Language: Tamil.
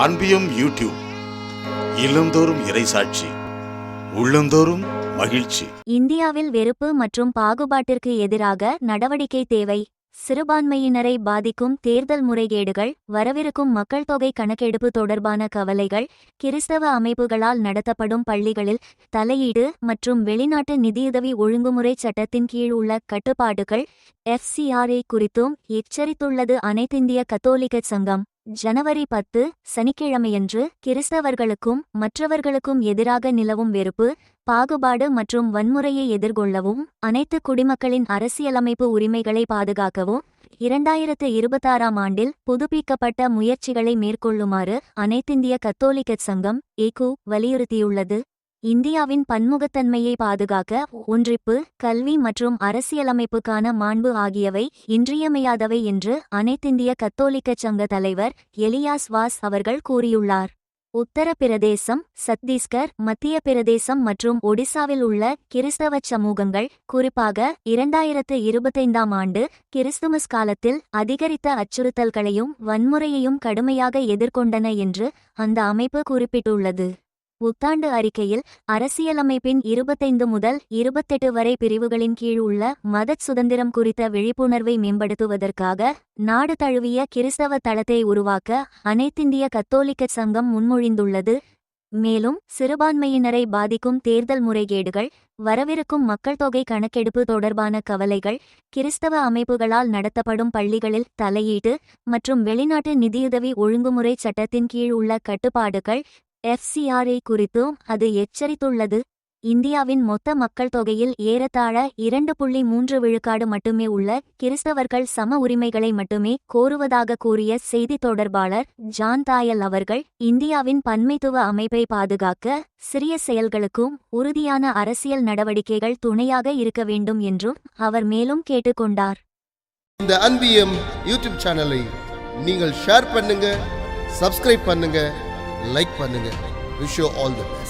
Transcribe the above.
அன்பியும் யூடியூப் இல்லந்தோறும் இறைசாட்சி உள்ளந்தோறும் மகிழ்ச்சி. இந்தியாவில் வெறுப்பு மற்றும் பாகுபாட்டிற்கு எதிராக நடவடிக்கை தேவை. சிறுபான்மையினரை பாதிக்கும் தேர்தல் முறைகேடுகள் வரவிருக்கும் மக்கள் தொகை கணக்கெடுப்பு தொடர்பான கவலைகள் கிறிஸ்தவ அமைப்புகளால் நடத்தப்படும் பள்ளிகளில் தலையீடு மற்றும் வெளிநாட்டு நிதியுதவி ஒழுங்குமுறை சட்டத்தின் கீழ் உள்ள கட்டுப்பாடுகள் எஃப்சிஆர்ஏ குறித்தும் எச்சரித்துள்ளது அனைத்திந்திய கத்தோலிக்க சங்கம். ஜனவரி பத்து சனிக்கிழமையன்று கிறிஸ்தவர்களுக்கும் மற்றவர்களுக்கும் எதிராக நிலவும் வெறுப்பு பாகுபாடு மற்றும் வன்முறையை எதிர்கொள்ளவும் அனைத்து குடிமக்களின் அரசியலமைப்பு உரிமைகளை பாதுகாக்கவும் இரண்டாயிரத்து இருபத்தாறாம் ஆண்டில் புதுப்பிக்கப்பட்ட முயற்சிகளை மேற்கொள்ளுமாறு அனைத்திந்திய கத்தோலிக்க சங்கம் ஏகு வலியுறுத்தியுள்ளது. இந்தியாவின் பன்முகத்தன்மையை பாதுகாக்க ஒன்றிப்பு கல்வி மற்றும் அரசியலமைப்புக்கான மாண்பு ஆகியவை இன்றியமையாதவை என்று அனைத்திந்திய கத்தோலிக்க சங்க தலைவர் எலியாஸ் வாஸ் அவர்கள் கூறியுள்ளார். உத்தரப்பிரதேசம் சத்தீஸ்கர் மத்திய பிரதேசம் மற்றும் ஒடிசாவில் உள்ள கிறிஸ்தவ சமூகங்கள் குறிப்பாக இரண்டாயிரத்து இருபத்தைந்தாம் ஆண்டு கிறிஸ்துமஸ் காலத்தில் அதிகரித்த அச்சுறுத்தல்களையும் வன்முறையையும் கடுமையாக எதிர்கொண்டன என்று அந்த அமைப்பு குறிப்பிட்டுள்ளது. புத்தாண்டு அறிக்கையில் அரசியலமைப்பின் இருபத்தைந்து முதல் இருபத்தெட்டு வரை பிரிவுகளின் கீழ் உள்ள மதச் சுதந்திரம் குறித்த விழிப்புணர்வை மேம்படுத்துவதற்காக நாடு தழுவிய கிறிஸ்தவ தளத்தை உருவாக்க அனைத்திந்திய கத்தோலிக்க சங்கம் முன்மொழிந்துள்ளது. மேலும் சிறுபான்மையினரை பாதிக்கும் தேர்தல் முறைகேடுகள் வரவிருக்கும் மக்கள் தொகை கணக்கெடுப்பு தொடர்பான கவலைகள் கிறிஸ்தவ அமைப்புகளால் நடத்தப்படும் பள்ளிகளில் தலையீடு மற்றும் வெளிநாட்டு நிதியுதவி ஒழுங்குமுறை சட்டத்தின் கீழ் உள்ள கட்டுப்பாடுகள் எஃப்சிஆர்ஏ குறித்தும் அது எச்சரித்துள்ளது. இந்தியாவின் மொத்த மக்கள் தொகையில் ஏறத்தாழ இரண்டு புள்ளி மூன்று விழுக்காடு மட்டுமே உள்ள கிறிஸ்தவர்கள் சம உரிமைகளை மட்டுமே கோருவதாக கூறிய செய்தி தொடர்பாளர் ஜான் தாயல் அவர்கள் இந்தியாவின் பன்மைத்துவ அமைப்பை பாதுகாக்க சிறிய செயல்களுக்கும் உறுதியான அரசியல் நடவடிக்கைகள் துணையாக இருக்க வேண்டும் என்றும் அவர் மேலும் கேட்டுக்கொண்டார். இந்த அன்பியம் யூடியூப் சேனலை நீங்கள் ஷேர் பண்ணுங்க சப்ஸ்கிரைப் பண்ணுங்க. லைக் பண்ணுங்க விஷ் ஆல் தி பெஸ்ட்